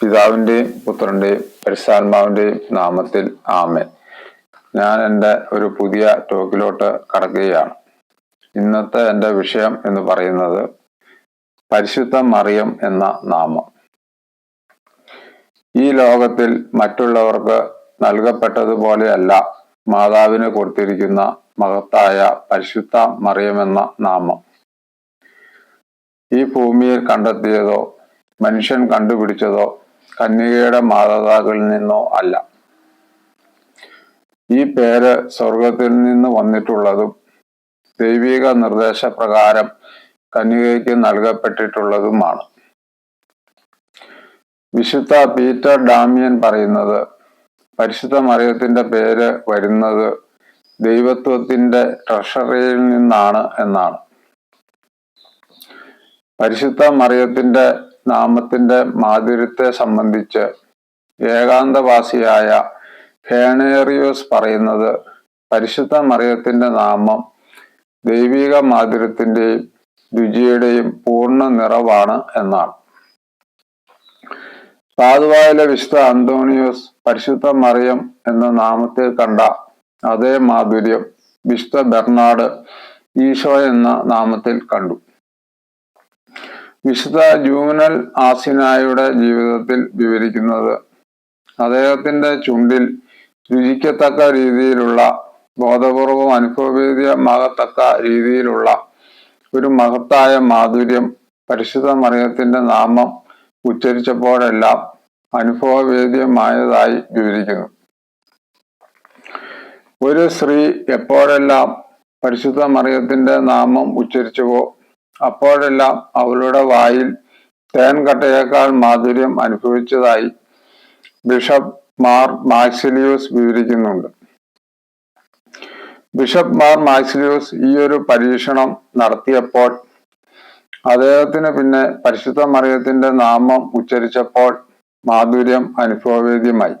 പിതാവിന്റെയും പുത്രന്റെയും പരിശാത്മാവിന്റെയും നാമത്തിൽ ആമേൻ. ഞാൻ എന്റെ ഒരു പുതിയ ടോക്കിലോട്ട് കടക്കുകയാണ്. ഇന്നത്തെ എന്റെ വിഷയം എന്ന് പറയുന്നത് പരിശുദ്ധ മറിയം എന്ന നാമം. ഈ ലോകത്തിൽ മറ്റുള്ളവർക്ക് നൽകപ്പെട്ടതുപോലെയല്ല മാതാവിന് കൊടുത്തിരിക്കുന്ന മഹത്തായ പരിശുദ്ധ മറിയം എന്ന നാമം. ഈ ഭൂമിയിൽ കണ്ടെത്തിയതോ മനുഷ്യൻ കണ്ടുപിടിച്ചതോ കന്യകയുടെ മാതാതാക്കളിൽ നിന്നോ അല്ല. ഈ പേര് സ്വർഗത്തിൽ നിന്ന് വന്നിട്ടുള്ളതും ദൈവിക നിർദ്ദേശപ്രകാരം കന്യകയ്ക്ക് നൽകപ്പെട്ടിട്ടുള്ളതുമാണ്. വിശുദ്ധ പീറ്റർ ഡാമിയൻ പറയുന്നത് പരിശുദ്ധ മറിയത്തിന്റെ പേര് വരുന്നത് ദൈവത്വത്തിന്റെ ട്രഷറിയിൽ നിന്നാണ് എന്നാണ്. പരിശുദ്ധ മറിയത്തിന്റെ നാമത്തിന്റെ മാധുര്യത്തെ സംബന്ധിച്ച് ഏകാന്തവാസിയായ ഹേണേറിയോസ് പറയുന്നത് പരിശുദ്ധ മറിയത്തിന്റെ നാമം ദൈവിക മാധുര്യത്തിന്റെയും രുചിയുടെയും പൂർണ നിറവാണ് എന്നാണ്. പാതുവായിലെ വിശുദ്ധ അന്തോണിയോസ് പരിശുദ്ധ മറിയം എന്ന നാമത്തിൽ കണ്ട അതേ മാധുര്യം വിശുദ്ധ ബെർണാഡ് ഈശോ എന്ന നാമത്തിൽ കണ്ടു. വിശുദ്ധ ജൂനൽ ആസിനായുടെ ജീവിതത്തിൽ വിവരിക്കുന്നത് അദ്ദേഹത്തിന്റെ ചുണ്ടിൽ രുചിക്കത്തക്ക രീതിയിലുള്ള ബോധപൂർവം അനുഭവവേദ്യമാകത്തക്ക രീതിയിലുള്ള ഒരു മഹത്തായ മാധുര്യം പരിശുദ്ധ മറിയത്തിന്റെ നാമം ഉച്ചരിച്ചപ്പോഴെല്ലാം അനുഭവവേദ്യമായതായി വിവരിക്കുന്നു. ഒരു സ്ത്രീ എപ്പോഴെല്ലാം പരിശുദ്ധ മറിയത്തിന്റെ നാമം ഉച്ചരിച്ചുവോ അപ്പോഴെല്ലാം അവളുടെ വായിൽ തേൻ കട്ടയേക്കാൾ മാധുര്യം അനുഭവിച്ചതായി ബിഷപ്പ് മാർ മാക്സിലിയോസ് വിവരിക്കുന്നുണ്ട്. ബിഷപ്പ് മാർ മാക്സിലിയോസ് ഈ ഒരു പരീക്ഷണം നടത്തിയപ്പോൾ അദ്ദേഹത്തിന് പിന്നെ പരിശുദ്ധ മറിയത്തിന്റെ നാമം ഉച്ചരിച്ചപ്പോൾ മാധുര്യം അനുഭവവേദ്യമായി.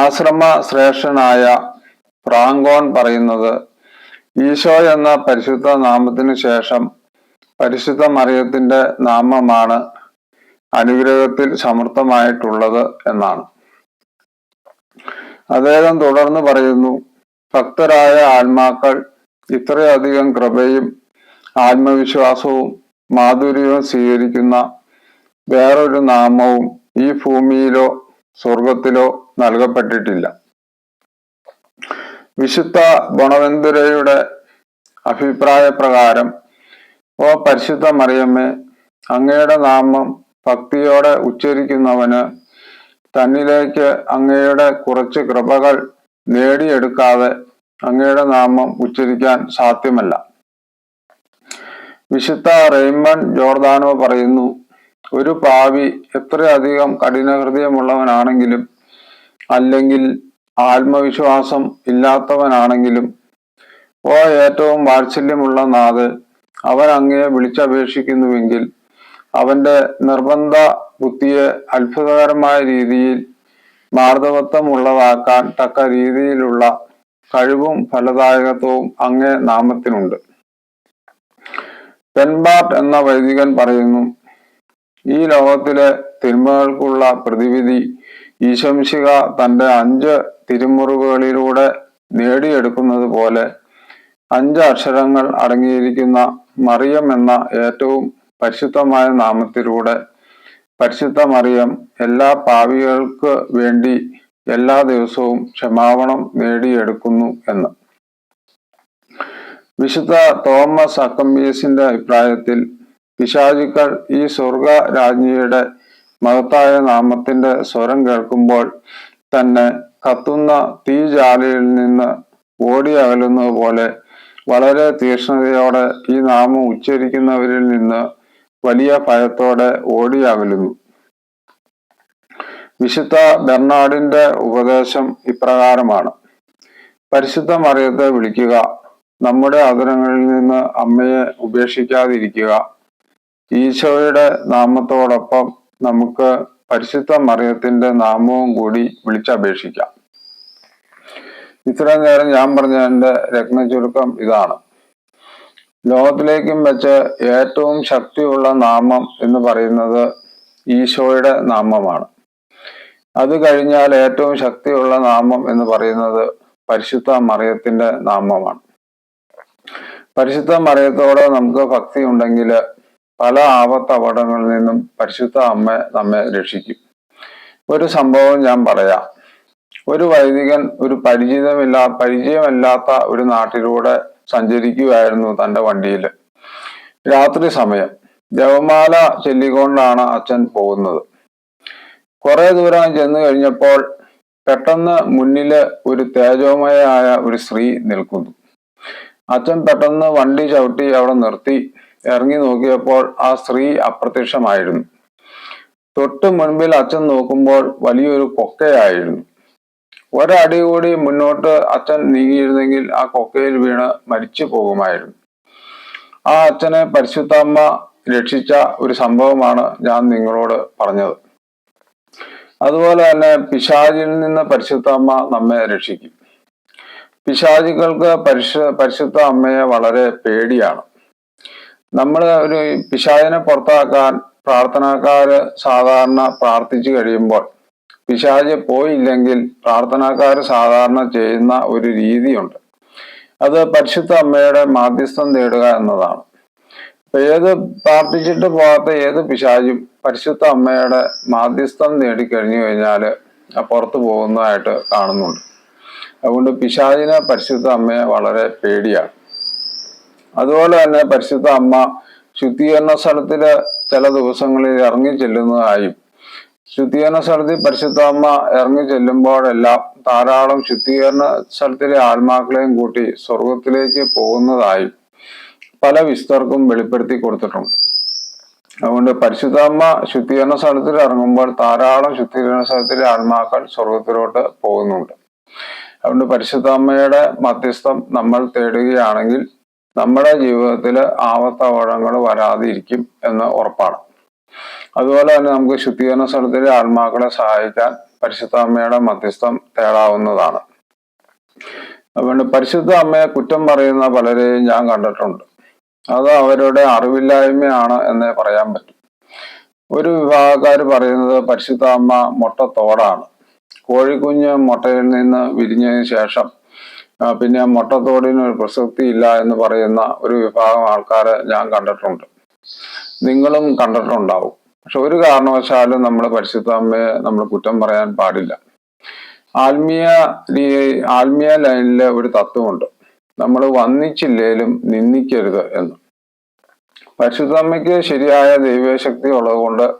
ആശ്രമ ശ്രേഷ്ഠനായ ഫ്രാങ്കോൺ പറയുന്നത് ഈശോ എന്ന പരിശുദ്ധ നാമത്തിന് ശേഷം പരിശുദ്ധ മറിയത്തിന്റെ നാമമാണ് അനുഗ്രഹത്തിൽ സമർത്ഥമായിട്ടുള്ളത് എന്നാണ്. അദ്ദേഹം തുടർന്ന് പറയുന്നു ഭക്തരായ ആത്മാക്കൾ ഇത്രയധികം കൃപയും ആത്മവിശ്വാസവും മാധുര്യവും സ്വീകരിക്കുന്ന വേറൊരു നാമവും ഈ ഭൂമിയിലോ സ്വർഗത്തിലോ നൽകപ്പെട്ടിട്ടില്ല. വിശുദ്ധ ഗുണവന്തുരയുടെ അഭിപ്രായ പ്രകാരം ഓ പരിശുദ്ധ മറിയമ്മേ അങ്ങയുടെ നാമം ഭക്തിയോടെ ഉച്ചരിക്കുന്നവന് തന്നിലേക്ക് അങ്ങയുടെ കുറച്ച് കൃപകൾ നേടിയെടുക്കാതെ അങ്ങയുടെ നാമം ഉച്ചരിക്കാൻ സാധ്യമല്ല. വിശുദ്ധ റെയ്മൺ ജോർദാനോ പറയുന്നു ഒരു പാവി എത്രയധികം കഠിനഹൃദയമുള്ളവനാണെങ്കിലും അല്ലെങ്കിൽ ആത്മവിശ്വാസം ഇല്ലാത്തവനാണെങ്കിലും ഓ ഏറ്റവും വാത്സല്യമുള്ള നാഥ് അവൻ അങ്ങയെ വിളിച്ചപേക്ഷിക്കുന്നുവെങ്കിൽ അവന്റെ നിർബന്ധ ബുദ്ധിയെ അത്ഭുതകരമായ രീതിയിൽ മാർദ്ദവത്വമുള്ളതാക്കാൻ തക്ക രീതിയിലുള്ള കഴിവും ഫലദായകത്വവും അങ്ങേ നാമത്തിനുണ്ട്. പെൻബാർട്ട് എന്ന വൈദികൻ പറയുന്നു ഈ ലോകത്തിലെ തിന്മകൾക്കുള്ള പ്രതിവിധി ഈശംശിക തന്റെ അഞ്ച് തിരുമുറിവുകളിലൂടെ നേടിയെടുക്കുന്നത് പോലെ അഞ്ച് അക്ഷരങ്ങൾ അടങ്ങിയിരിക്കുന്ന മറിയം എന്ന ഏറ്റവും പരിശുദ്ധമായ നാമത്തിലൂടെ പരിശുദ്ധ മറിയം എല്ലാ പാവികൾക്ക് വേണ്ടി എല്ലാ ദിവസവും ക്ഷമാപണം നേടിയെടുക്കുന്നു എന്ന്. വിശുദ്ധ തോമസ് അക്കംബീസിന്റെ അഭിപ്രായത്തിൽ പിശാചുക്കൾ ഈ സ്വർഗ രാജ്ഞിയുടെ മഹത്തായ നാമത്തിന്റെ സ്വരം കേൾക്കുമ്പോൾ തന്നെ കത്തുന്ന തീ ജാലിയിൽ നിന്ന് ഓടി അകലുന്നത് പോലെ വളരെ തീക്ഷ്ണതയോടെ ഈ നാമം ഉച്ചരിക്കുന്നവരിൽ നിന്ന് വലിയ ഭയത്തോടെ ഓടി അകലുന്നു. വിശുദ്ധ ബെർണാഡിന്റെ ഉപദേശം ഇപ്രകാരമാണ്. പരിശുദ്ധ മറിയത്തെ വിളിക്കുക നമ്മുടെ അതിരങ്ങളിൽ നിന്ന് അമ്മയെ ഉപേക്ഷിക്കാതിരിക്കുക ഈശോയുടെ നാമത്തോടൊപ്പം നമുക്ക് പരിശുദ്ധ മറിയത്തിന്റെ നാമവും കൂടി വിളിച്ചപേക്ഷിക്കാം. ഇത്രയും നേരം ഞാൻ പറഞ്ഞ എന്റെ രത്ന ചുരുക്കം ഇതാണ്. ലോകത്തിലേക്കും വെച്ച് ഏറ്റവും ശക്തിയുള്ള നാമം എന്ന് പറയുന്നത് ഈശോയുടെ നാമമാണ്. അത് കഴിഞ്ഞാൽ ഏറ്റവും ശക്തിയുള്ള നാമം എന്ന് പറയുന്നത് പരിശുദ്ധ മറിയത്തിന്റെ നാമമാണ്. പരിശുദ്ധ മറിയത്തോടെ നമുക്ക് ഭക്തി ഉണ്ടെങ്കിൽ പല ആപത്ത് അപകടങ്ങളിൽ നിന്നും പരിശുദ്ധ അമ്മ നമ്മെ രക്ഷിക്കും. ഒരു സംഭവം ഞാൻ പറയാം. ഒരു വൈദികൻ ഒരു പരിചിതമില്ല പരിചയമല്ലാത്ത ഒരു നാട്ടിലൂടെ സഞ്ചരിക്കുകയായിരുന്നു തന്റെ വണ്ടിയിൽ. രാത്രി സമയം. ജപമാല ചൊല്ലിക്കൊണ്ടാണ് അച്ഛൻ പോകുന്നത്. കുറെ ദൂരം ചെന്ന് കഴിഞ്ഞപ്പോൾ പെട്ടെന്ന് മുന്നിൽ ഒരു തേജോമയായ ഒരു സ്ത്രീ നിൽക്കുന്നു. അച്ഛൻ പെട്ടെന്ന് വണ്ടി ചവിട്ടി അവിടെ നിർത്തി. ഇറങ്ങി നോക്കിയപ്പോൾ ആ സ്ത്രീ അപ്രത്യക്ഷമായിരുന്നു. തൊട്ട് മുൻപിൽ അച്ഛൻ നോക്കുമ്പോൾ വലിയൊരു കൊക്കയായിരുന്നു. ഒരടി കൂടി മുന്നോട്ട് അച്ഛൻ നീങ്ങിയിരുന്നെങ്കിൽ ആ കൊക്കയിൽ വീണ് മരിച്ചു പോകുമായിരുന്നു. ആ അച്ഛനെ പരിശുദ്ധാമ്മ രക്ഷിച്ച ഒരു സംഭവമാണ് ഞാൻ നിങ്ങളോട് പറഞ്ഞത്. അതുപോലെ തന്നെ പിശാചിൽ നിന്ന് പരിശുദ്ധ അമ്മ നമ്മെ രക്ഷിക്കും. പിശാചികൾക്ക് പരിശു പരിശുദ്ധ അമ്മയെ വളരെ പേടിയാണ്. നമ്മൾ ഒരു പിശാചിനെ പുറത്താക്കാൻ പ്രാർത്ഥനക്കാര് സാധാരണ പ്രാർത്ഥിച്ചു കഴിയുമ്പോൾ പിശാജ് പോയില്ലെങ്കിൽ പ്രാർത്ഥനാക്കാർ സാധാരണ ചെയ്യുന്ന ഒരു രീതിയുണ്ട്. അത് പരിശുദ്ധ അമ്മയുടെ മാധ്യസ്ഥം നേടുക എന്നതാണ്. ഏത് പ്രാർത്ഥിച്ചിട്ട് പോകാത്ത ഏത് പിശാചും പരിശുദ്ധ അമ്മയുടെ മാധ്യസ്ഥം നേടിക്കഴിഞ്ഞു കഴിഞ്ഞാൽ പുറത്തു പോകുന്നതായിട്ട് കാണുന്നുണ്ട്. അതുകൊണ്ട് പിശാചിനെ പരിശുദ്ധ അമ്മയെ വളരെ പേടിയാണ്. അതുപോലെ തന്നെ പരിശുദ്ധ അമ്മ ശുദ്ധീകരണ സ്ഥലത്തിൽ ചില ദിവസങ്ങളിൽ ഇറങ്ങി ചെല്ലുന്നതായും ശുദ്ധീകരണ സ്ഥലത്തിൽ പരിശുദ്ധ അമ്മ ഇറങ്ങി ചെല്ലുമ്പോഴെല്ലാം ധാരാളം ശുദ്ധീകരണ സ്ഥലത്തിലെ ആത്മാക്കളെയും കൂട്ടി സ്വർഗത്തിലേക്ക് പോകുന്നതായും പല വിസ്തർക്കും വെളിപ്പെടുത്തി കൊടുത്തിട്ടുണ്ട്. അതുകൊണ്ട് പരിശുദ്ധാമ്മ ശുദ്ധീകരണ സ്ഥലത്തിൽ ഇറങ്ങുമ്പോൾ ധാരാളം ശുദ്ധീകരണ സ്ഥലത്തിലെ ആത്മാക്കൾ സ്വർഗത്തിലോട്ട് പോകുന്നുണ്ട്. അതുകൊണ്ട് പരിശുദ്ധാമ്മയുടെ മധ്യസ്ഥം നമ്മൾ തേടുകയാണെങ്കിൽ നമ്മുടെ ജീവിതത്തിൽ ആവത്തവഴങ്ങൾ വരാതിരിക്കും എന്ന് ഉറപ്പാണ്. അതുപോലെ തന്നെ നമുക്ക് ശുദ്ധീകരണ സ്ഥലത്തിലെ ആത്മാക്കളെ സഹായിക്കാൻ പരിശുദ്ധ അമ്മയുടെ മധ്യസ്ഥം തേടാവുന്നതാണ്. അതുകൊണ്ട് പരിശുദ്ധ അമ്മയെ കുറ്റം പറയുന്ന പലരെയും ഞാൻ കണ്ടിട്ടുണ്ട്. അത് അവരുടെ അറിവില്ലായ്മയാണ് എന്നേ പറയാൻ പറ്റും. ഒരു വിഭാഗക്കാർ പറയുന്നത് പരിശുദ്ധ അമ്മ മുട്ടത്തോടാണ് കോഴിക്കുഞ്ഞ് മുട്ടയിൽ നിന്ന് വിരിഞ്ഞതിന് ശേഷം പിന്നെ മൊട്ടത്തോടിന് ഒരു പ്രസക്തി ഇല്ല എന്ന് പറയുന്ന ഒരു വിഭാഗം ആൾക്കാരെ ഞാൻ കണ്ടിട്ടുണ്ട്. നിങ്ങളും കണ്ടിട്ടുണ്ടാവും. പക്ഷെ ഒരു കാരണവശാലും നമ്മൾ പരിശുദ്ധാമ്മയെ നമ്മൾ കുറ്റം പറയാൻ പാടില്ല. ആത്മീയ ആത്മീയ ലൈനിലെ ഒരു തത്വമുണ്ട്. നമ്മൾ വന്നിച്ചില്ലേലും നിന്ദിക്കരുത് എന്ന്. പരിശുദ്ധാമ്മയ്ക്ക് ശരിയായ ദൈവശക്തി ഉള്ളതുകൊണ്ട്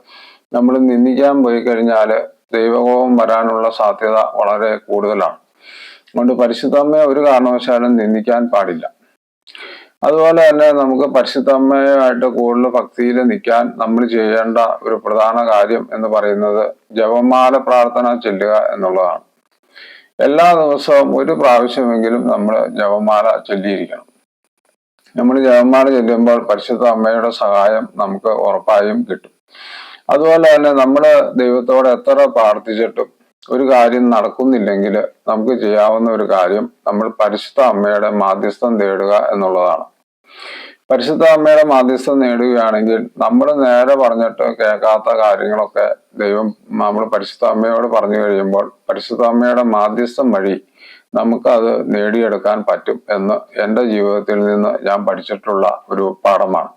നമ്മൾ നിന്ദിക്കാൻ പോയി കഴിഞ്ഞാൽ ദൈവകോപം വരാനുള്ള സാധ്യത വളരെ കൂടുതലാണ്. അതുകൊണ്ട് പരിശുദ്ധമ്മയെ ഒരു കാരണവശാലും നിന്ദിക്കാൻ പാടില്ല. അതുപോലെ തന്നെ നമുക്ക് പരിശുദ്ധമ്മയുമായിട്ട് കൂടുതൽ ഭക്തിയിൽ നിൽക്കാൻ നമ്മൾ ചെയ്യേണ്ട ഒരു പ്രധാന കാര്യം എന്ന് പറയുന്നത് ജപമാല പ്രാർത്ഥന ചെല്ലുക എന്നുള്ളതാണ്. എല്ലാ ദിവസവും ഒരു പ്രാവശ്യമെങ്കിലും നമ്മൾ ജപമാല ചൊല്ലിയിരിക്കണം. നമ്മൾ ജപമാല ചെല്ലുമ്പോൾ പരിശുദ്ധ അമ്മയുടെ സഹായം നമുക്ക് ഉറപ്പായും കിട്ടും. അതുപോലെ തന്നെ നമ്മൾ ദൈവത്തോട് എത്ര പ്രാർത്ഥിച്ചിട്ടും ഒരു കാര്യം നടക്കുന്നില്ലെങ്കിൽ നമുക്ക് ചെയ്യാവുന്ന ഒരു കാര്യം നമ്മൾ പരിശുദ്ധ അമ്മയുടെ മാധ്യസ്ഥം തേടുക എന്നുള്ളതാണ്. പരിശുദ്ധ അമ്മയുടെ മാധ്യസ്ഥം നേടുകയാണെങ്കിൽ നമ്മൾ നേരെ പറഞ്ഞിട്ട് കേൾക്കാത്ത കാര്യങ്ങളൊക്കെ ദൈവം നമ്മൾ പരിശുദ്ധ അമ്മയോട് പറഞ്ഞു കഴിയുമ്പോൾ പരിശുദ്ധ അമ്മയുടെ മാധ്യസ്ഥം വഴി നമുക്കത് നേടിയെടുക്കാൻ പറ്റും എന്ന് എന്റെ ജീവിതത്തിൽ നിന്ന് ഞാൻ പഠിച്ചിട്ടുള്ള ഒരു പാഠമാണ്.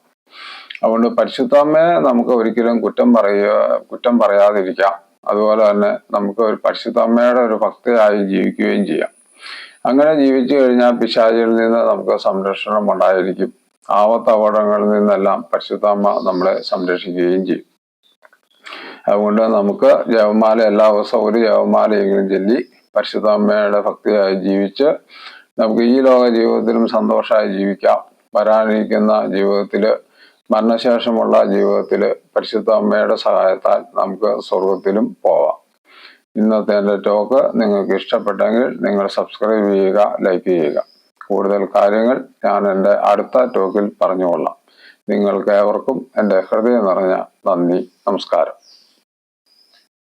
അതുകൊണ്ട് പരിശുദ്ധ അമ്മയെ നമുക്ക് ഒരിക്കലും കുറ്റം പറയുക കുറ്റം പറയാതിരിക്കാം. അതുപോലെ തന്നെ നമുക്ക് ഒരു പരിശുദ്ധമ്മയുടെ ഒരു ഭക്തയായി ജീവിക്കുകയും ചെയ്യാം. അങ്ങനെ ജീവിച്ചു കഴിഞ്ഞാൽ പിശാചിൽ നിന്ന് നമുക്ക് സംരക്ഷണം ഉണ്ടായിരിക്കും. ആവത്തവടങ്ങളിൽ നിന്നെല്ലാം പരിശുദ്ധമ്മ നമ്മളെ സംരക്ഷിക്കുകയും ചെയ്യും. അതുകൊണ്ട് നമുക്ക് ജവമാല എല്ലാ ദിവസവും ഒരു ജവമാലയെങ്കിലും ചൊല്ലി പരിശുദ്ധാമ്മയുടെ ഭക്തിയായി ജീവിച്ച് നമുക്ക് ഈ ലോക ജീവിതത്തിലും സന്തോഷമായി ജീവിക്കാം. വരാനിരിക്കുന്ന ജീവിതത്തിൽ മരണശേഷമുള്ള ജീവിതത്തിൽ പരിശുദ്ധ അമ്മയുടെ സഹായത്താൽ നമുക്ക് സ്വർഗത്തിലും പോവാം. ഇന്നത്തെ എന്റെ ടോക്ക് നിങ്ങൾക്ക് ഇഷ്ടപ്പെട്ടെങ്കിൽ നിങ്ങൾ സബ്സ്ക്രൈബ് ചെയ്യുക ലൈക്ക് ചെയ്യുക. കൂടുതൽ കാര്യങ്ങൾ ഞാൻ എന്റെ അടുത്ത ടോക്കിൽ പറഞ്ഞുകൊള്ളാം. നിങ്ങൾക്ക് ഏവർക്കും എന്റെ ഹൃദയം നിറഞ്ഞ നന്ദി നമസ്കാരം.